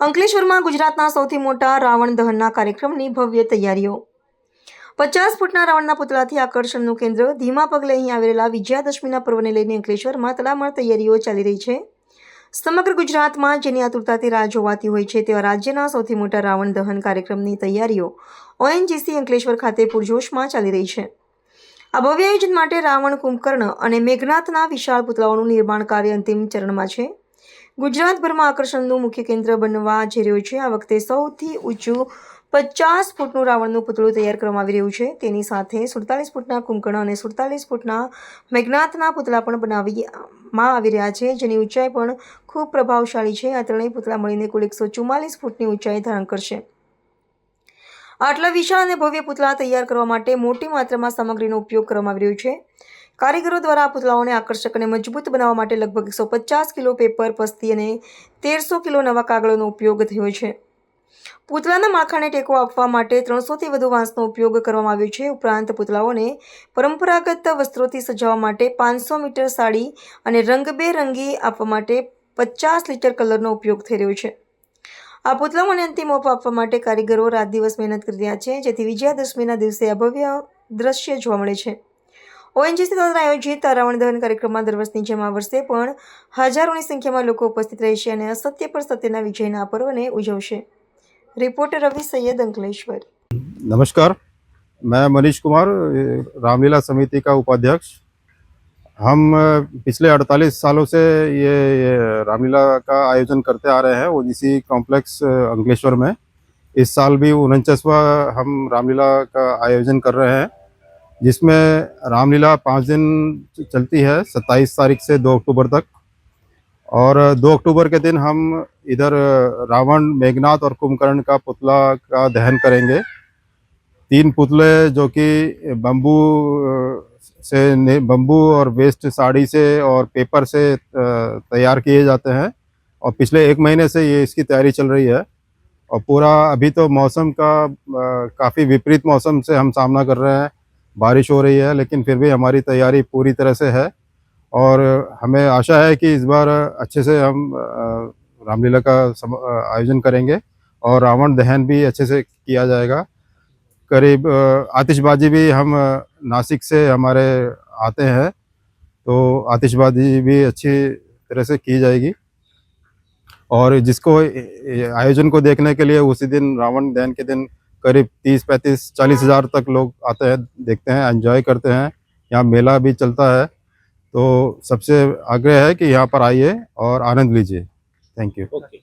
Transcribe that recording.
અંકલેશ્વરમાં ગુજરાતના સૌથી મોટા રાવણ દહનના કાર્યક્રમની ભવ્ય તૈયારીઓ. પચાસ ફૂટના રાવણના પુતળાથી આકર્ષણનું કેન્દ્ર ધીમા પગલે અહીં આવેલા વિજયાદશમીના પર્વને લઈને અંકલેશ્વરમાં તડામાર તૈયારીઓ ચાલી રહી છે. સમગ્ર ગુજરાતમાં જેની આતુરતાથી રાહ જોવાતી હોય છે તેવા રાજ્યના સૌથી મોટા રાવણ દહન કાર્યક્રમની તૈયારીઓ ઓએનજીસી અંકલેશ્વર ખાતે પૂરજોશમાં ચાલી રહી છે. આ ભવ્ય આયોજન માટે રાવણ કુંભકર્ણ અને મેઘનાથના વિશાળ પુતળાઓનું નિર્માણ કાર્ય અંતિમ ચરણમાં છે. ગુજરાતભરમાં આકર્ષણનું મુખ્ય કેન્દ્ર બનવા જઈ રહ્યું છે. આ વખતે સૌથી ઊંચું પચાસ ફૂટનું રાવણનું પૂતળું તૈયાર કરવામાં આવી રહ્યું છે. તેની સાથે સુડતાલીસ ફૂટના કુંભકર્ણ અને સુડતાલીસ ફૂટના મેઘનાથના પૂતળા પણ બનાવીમાં આવી રહ્યા છે. જેની ઊંચાઈ પણ ખૂબ પ્રભાવશાળી છે. આ ત્રણેય પૂતળા મળીને કુલ એકસો ચુમ્માલીસ ફૂટની ઊંચાઈ ધારણ કરશે. આટલા વિશાળ અને ભવ્ય પુતળા તૈયાર કરવા માટે મોટી માત્રામાં સામગ્રીનો ઉપયોગ કરવામાં આવી રહ્યો છે. કારીગરો દ્વારા આ પુતળાઓને આકર્ષક અને મજબૂત બનાવવા માટે લગભગ એકસો પચાસ કિલો પેપર પસ્તી અને તેરસો કિલો નવા કાગળોનો ઉપયોગ થયો છે. પૂતળાના માળખાને ટેકો આપવા માટે ત્રણસોથી વધુ વાંસનો ઉપયોગ કરવામાં આવ્યો છે. ઉપરાંત પૂતળાઓને પરંપરાગત વસ્ત્રોથી સજાવવા માટે પાંચસો મીટર સાડી અને રંગબેરંગી આપવા માટે પચાસ લીટર કલરનો ઉપયોગ થઈ રહ્યો છે. આ પૂતળાઓને અંતિમ ઓપ આપવા માટે કારીગરો રાત દિવસ મહેનત કરી રહ્યા છે, જેથી વિજયાદશમીના દિવસે અભવ્ય ભવ્ય દ્રશ્ય જોવા મળે છે. ઓએનજીસી દ્વારા આયોજિત આ રાવણ દહન કાર્યક્રમમાં દર વર્ષની જેમ આ વર્ષે પણ હજારોની સંખ્યામાં લોકો ઉપસ્થિત રહેશે અને અસત્ય પર સત્યના વિજયના આ પર્વને ઉજવશે રિપોર્ટર રવિ સૈયદ અંકલેશ્વર नमस्कार मैं मनीष कुमार ये रामलीला समिति का उपाध्यक्ष हम अ, पिछले 48 सालों से ये, ये रामलीला का आयोजन करते आ रहे हैं ओजीसी कॉम्प्लेक्स अ, अंकलेश्वर में इस साल भी उनचासवा हम रामलीला का आयोजन कर रहे हैं जिसमें रामलीला पाँच दिन चलती है 27 तारीख से दो अक्टूबर तक। और दो अक्टूबर के दिन हम इधर रावण, मेघनाथ और कुंभकर्ण का पुतला का दहन करेंगे। तीन पुतले जो कि बम्बू से बम्बू और वेस्ट साड़ी से और पेपर से तैयार किए जाते हैं। और पिछले एक महीने से ये इसकी तैयारी चल रही है। और पूरा अभी तो मौसम का काफ़ी विपरीत मौसम से हम सामना कर रहे हैं। बारिश हो रही है, लेकिन फिर भी हमारी तैयारी पूरी तरह से है। और हमें आशा है कि इस बार अच्छे से हम रामलीला का आयोजन करेंगे और रावण दहन भी अच्छे से किया जाएगा। करीब आतिशबाजी भी हम नासिक से हमारे आते हैं तो आतिशबाजी भी अच्छी तरह से की जाएगी। और जिसको आयोजन को देखने के लिए उसी दिन रावण दहन के दिन करीब तीस पैंतीस चालीस हज़ार तक लोग आते हैं देखते हैं एंजॉय करते हैं। यहाँ मेला भी चलता है। तो सबसे आग्रह है कि यहाँ पर आइए और आनंद लीजिए। Thank you okay